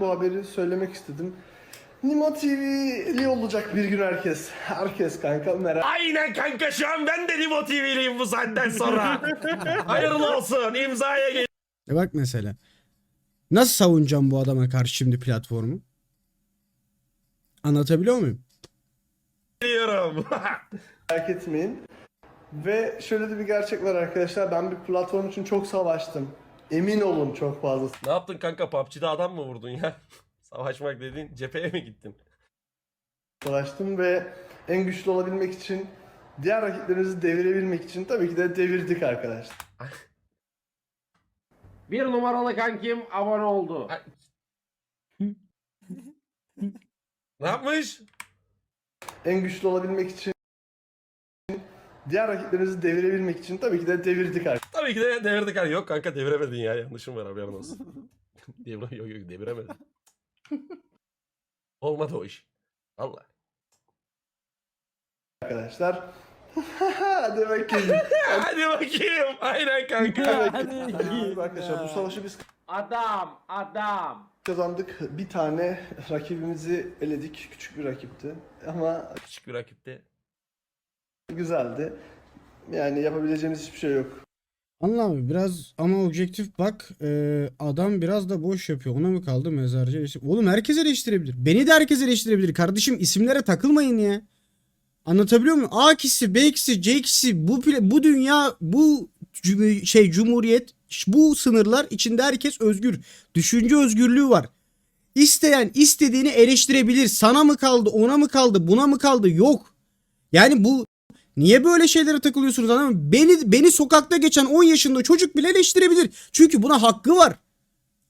Bu haberi söylemek istedim. Nimo TV'li olacak bir gün herkes. Herkes kanka merak Aynen kanka şu an ben de Nimo TV'liyim bu saatten sonra. Hayırlı olsun imzaya E bak mesela. Nasıl savunacağım bu adama karşı şimdi platformu? Anlatabiliyor muyum? geliyorum. merak etmeyin. Ve şöyle de bir gerçek var arkadaşlar. Ben bir platform için çok savaştım. Emin olun çok fazla ne yaptın kanka PUBG'de adam mı vurdun ya? Savaşmak dediğin cepheye mi gittin? savaştım ve en güçlü olabilmek için diğer rakiplerimizi devirebilmek için tabii ki de devirdik arkadaşlar. Bir numaralı kankim abone oldu. Ay. ne yapmış? En güçlü olabilmek için diğer rakiplerimizi devirebilmek için tabii ki de devirdik arkadaşlar. Tabii ki de devirdik. Ha, Yok kanka deviremedin ya yanlışım var haberin olsun. Devre yok yok deviremedin. Olmadı o iş. Allah. arkadaşlar. Hadi bakayım. Hadi bakayım. Aynen kanka. Hadi arkadaşlar bu savaşı biz Adam, adam. kazandık. Bir tane rakibimizi eledik. Küçük bir rakipti. Ama Küçük bir rakipte. güzeldi. Yani yapabileceğimiz hiçbir şey yok. Anla abi biraz ama objektif bak e, adam biraz da boş yapıyor. Ona mı kaldı mezarcı? eleştir- Oğlum herkes eleştirebilir. Beni de herkes eleştirebilir. Kardeşim isimlere takılmayın ya. Anlatabiliyor muyum? A kişisi, B kişisi, C kişisi bu bu dünya bu şey cumhuriyet bu sınırlar içinde herkes özgür. Düşünce özgürlüğü var. İsteyen istediğini eleştirebilir. Sana mı kaldı, ona mı kaldı, buna mı kaldı? Yok. Yani bu Niye böyle şeylere takılıyorsunuz anlamıyorum. Beni beni sokakta geçen 10 yaşında çocuk bile eleştirebilir. Çünkü buna hakkı var.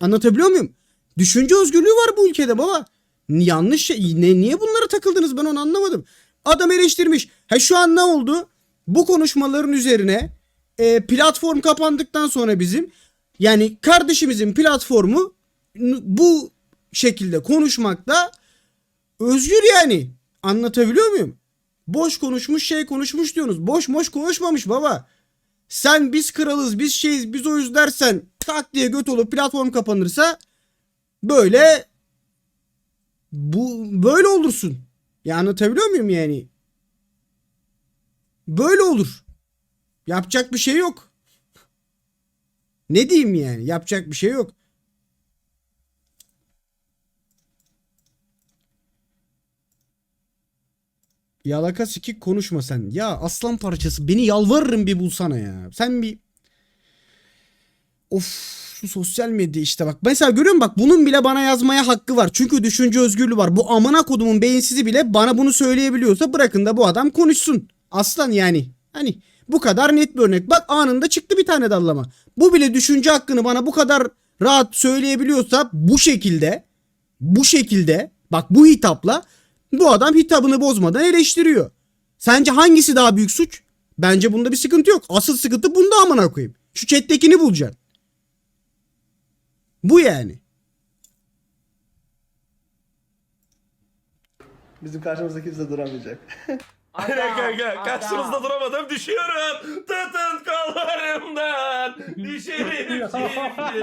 Anlatabiliyor muyum? Düşünce özgürlüğü var bu ülkede baba. Yanlış şey. Ne, niye bunlara takıldınız ben onu anlamadım. Adam eleştirmiş. Ha şu an ne oldu? Bu konuşmaların üzerine e, platform kapandıktan sonra bizim yani kardeşimizin platformu bu şekilde konuşmakta özgür yani. Anlatabiliyor muyum? Boş konuşmuş şey konuşmuş diyorsunuz. Boş moş konuşmamış baba. Sen biz kralız biz şeyiz biz oyuz dersen tak diye göt olup platform kapanırsa böyle bu böyle olursun. Ya anlatabiliyor muyum yani? Böyle olur. Yapacak bir şey yok. Ne diyeyim yani? Yapacak bir şey yok. Yalaka sikik konuşma sen. Ya aslan parçası beni yalvarırım bir bulsana ya. Sen bir Of şu sosyal medya işte bak. Mesela görüyor musun bak bunun bile bana yazmaya hakkı var. Çünkü düşünce özgürlüğü var. Bu amına kodumun beyinsizi bile bana bunu söyleyebiliyorsa bırakın da bu adam konuşsun. Aslan yani. Hani bu kadar net bir örnek. Bak anında çıktı bir tane dallama. Bu bile düşünce hakkını bana bu kadar rahat söyleyebiliyorsa bu şekilde bu şekilde bak bu hitapla bu adam hitabını bozmadan eleştiriyor. Sence hangisi daha büyük suç? Bence bunda bir sıkıntı yok. Asıl sıkıntı bunda amına koyayım. Şu chat'tekini bulacaksın. Bu yani. Bizim karşımızda kimse duramayacak. Aynen kanka. adam. Karşınızda duramadım düşüyorum. Tutun kollarımdan. Düşerim şimdi.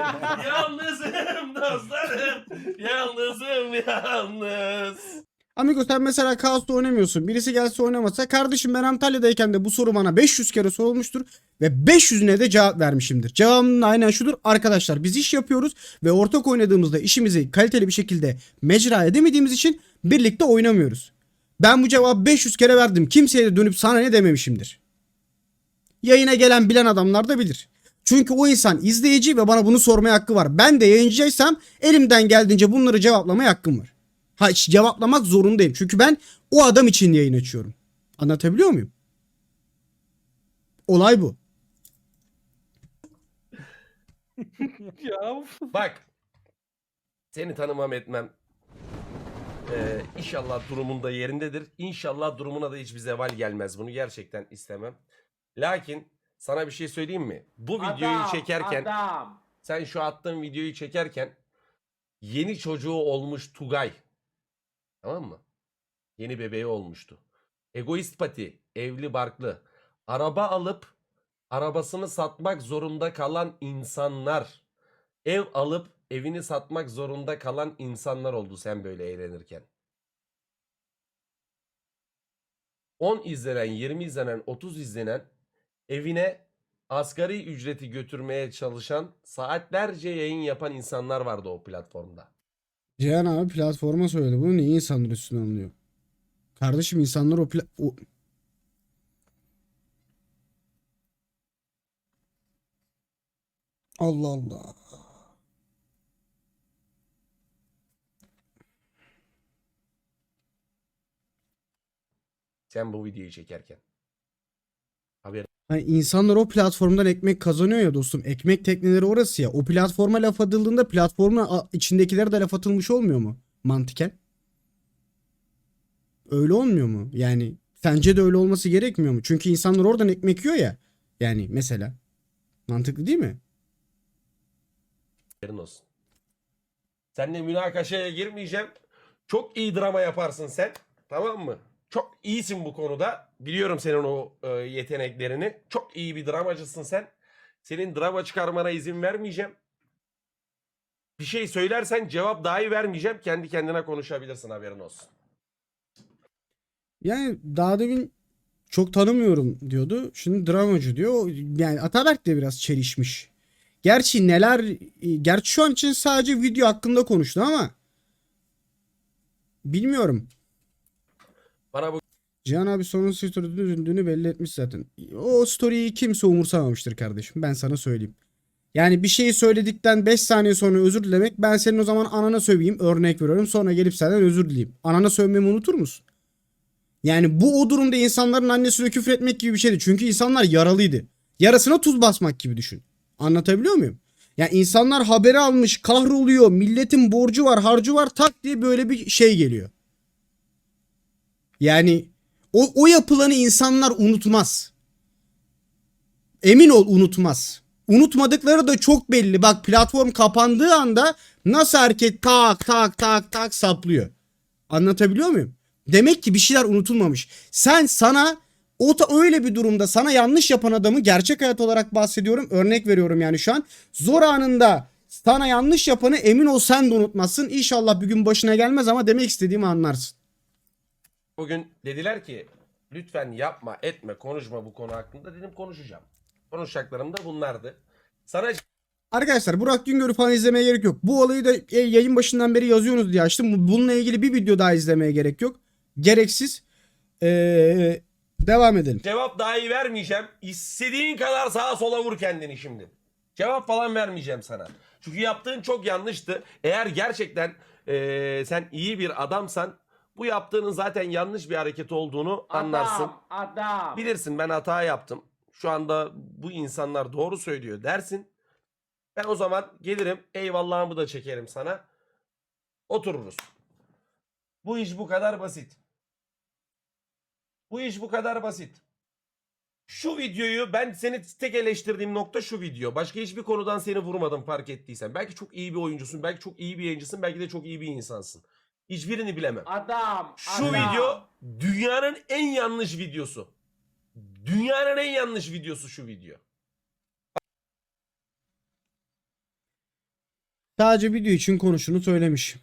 Yalnızım dostlarım. Yalnızım yalnız. Amigo sen mesela Kaos'ta oynamıyorsun. Birisi gelse oynamasa kardeşim ben Antalya'dayken de bu soru bana 500 kere sorulmuştur. Ve 500'üne de cevap vermişimdir. Cevabım da aynen şudur. Arkadaşlar biz iş yapıyoruz ve ortak oynadığımızda işimizi kaliteli bir şekilde mecra edemediğimiz için birlikte oynamıyoruz. Ben bu cevabı 500 kere verdim. Kimseye de dönüp sana ne dememişimdir. Yayına gelen bilen adamlar da bilir. Çünkü o insan izleyici ve bana bunu sormaya hakkı var. Ben de yayıncıysam elimden geldiğince bunları cevaplamaya hakkım var. Ha cevaplamak zorundayım. Çünkü ben o adam için yayın açıyorum. Anlatabiliyor muyum? Olay bu. Bak. Seni tanımam etmem. Ee, inşallah durumun da yerindedir. İnşallah durumuna da hiçbir zeval gelmez. Bunu gerçekten istemem. Lakin sana bir şey söyleyeyim mi? Bu videoyu Adam, çekerken Adam. sen şu attığın videoyu çekerken yeni çocuğu olmuş Tugay. Tamam mı? Yeni bebeği olmuştu. Egoist pati, evli barklı. Araba alıp arabasını satmak zorunda kalan insanlar. Ev alıp evini satmak zorunda kalan insanlar oldu sen böyle eğlenirken. 10 izlenen, 20 izlenen, 30 izlenen evine asgari ücreti götürmeye çalışan saatlerce yayın yapan insanlar vardı o platformda. Cihan abi platforma söyledi. Bunu niye insanlar üstüne alınıyor? Kardeşim insanlar o, pla- o... Allah Allah. Sen bu videoyu çekerken. Hani insanlar o platformdan ekmek kazanıyor ya dostum. Ekmek tekneleri orası ya. O platforma laf atıldığında platformun içindekilere de laf atılmış olmuyor mu? Mantıken. Öyle olmuyor mu? Yani sence de öyle olması gerekmiyor mu? Çünkü insanlar oradan ekmek yiyor ya. Yani mesela. Mantıklı değil mi? Haberin olsun. Seninle münakaşaya girmeyeceğim. Çok iyi drama yaparsın sen. Tamam mı? Çok iyisin bu konuda. Biliyorum senin o e, yeteneklerini. Çok iyi bir dramacısın sen. Senin drama çıkarmana izin vermeyeceğim. Bir şey söylersen cevap dahi vermeyeceğim. Kendi kendine konuşabilirsin haberin olsun. Yani daha demin çok tanımıyorum diyordu. Şimdi dramacı diyor. Yani Ataberk de biraz çelişmiş. Gerçi neler gerçi şu an için sadece video hakkında konuştu ama bilmiyorum. Bana bu Cihan abi sonun story'de üzüldüğünü belli etmiş zaten. O story'yi kimse umursamamıştır kardeşim. Ben sana söyleyeyim. Yani bir şeyi söyledikten 5 saniye sonra özür dilemek ben senin o zaman anana söveyim örnek veriyorum sonra gelip senden özür dileyim. Anana sövmemi unutur musun? Yani bu o durumda insanların annesine küfür etmek gibi bir şeydi. Çünkü insanlar yaralıydı. Yarasına tuz basmak gibi düşün. Anlatabiliyor muyum? Yani insanlar haberi almış, kahroluyor, milletin borcu var, harcı var tak diye böyle bir şey geliyor. Yani o, o yapılanı insanlar unutmaz. Emin ol unutmaz. Unutmadıkları da çok belli. Bak platform kapandığı anda nasıl hareket tak tak tak tak saplıyor. Anlatabiliyor muyum? Demek ki bir şeyler unutulmamış. Sen sana o ta öyle bir durumda sana yanlış yapan adamı gerçek hayat olarak bahsediyorum. Örnek veriyorum yani şu an. Zor anında sana yanlış yapanı emin ol sen de unutmazsın. İnşallah bir gün başına gelmez ama demek istediğimi anlarsın. Bugün dediler ki lütfen yapma etme konuşma bu konu hakkında dedim konuşacağım. Konuşacaklarım da bunlardı. Sana Arkadaşlar Burak Güngör'ü falan izlemeye gerek yok. Bu olayı da e, yayın başından beri yazıyorsunuz diye açtım. Bununla ilgili bir video daha izlemeye gerek yok. Gereksiz. Ee, devam edelim. Cevap dahi vermeyeceğim. İstediğin kadar sağa sola vur kendini şimdi. Cevap falan vermeyeceğim sana. Çünkü yaptığın çok yanlıştı. Eğer gerçekten eee, sen iyi bir adamsan bu yaptığının zaten yanlış bir hareket olduğunu anlarsın. Adam, adam. Bilirsin ben hata yaptım. Şu anda bu insanlar doğru söylüyor dersin. Ben o zaman gelirim eyvallahımı da çekerim sana. Otururuz. Bu iş bu kadar basit. Bu iş bu kadar basit. Şu videoyu ben seni tek eleştirdiğim nokta şu video. Başka hiçbir konudan seni vurmadım fark ettiysen. Belki çok iyi bir oyuncusun, belki çok iyi bir yayıncısın, belki de çok iyi bir insansın. Hiçbirini bilemem. Adam, Şu adam. video dünyanın en yanlış videosu. Dünyanın en yanlış videosu şu video. Sadece video için konuşunu söylemiş.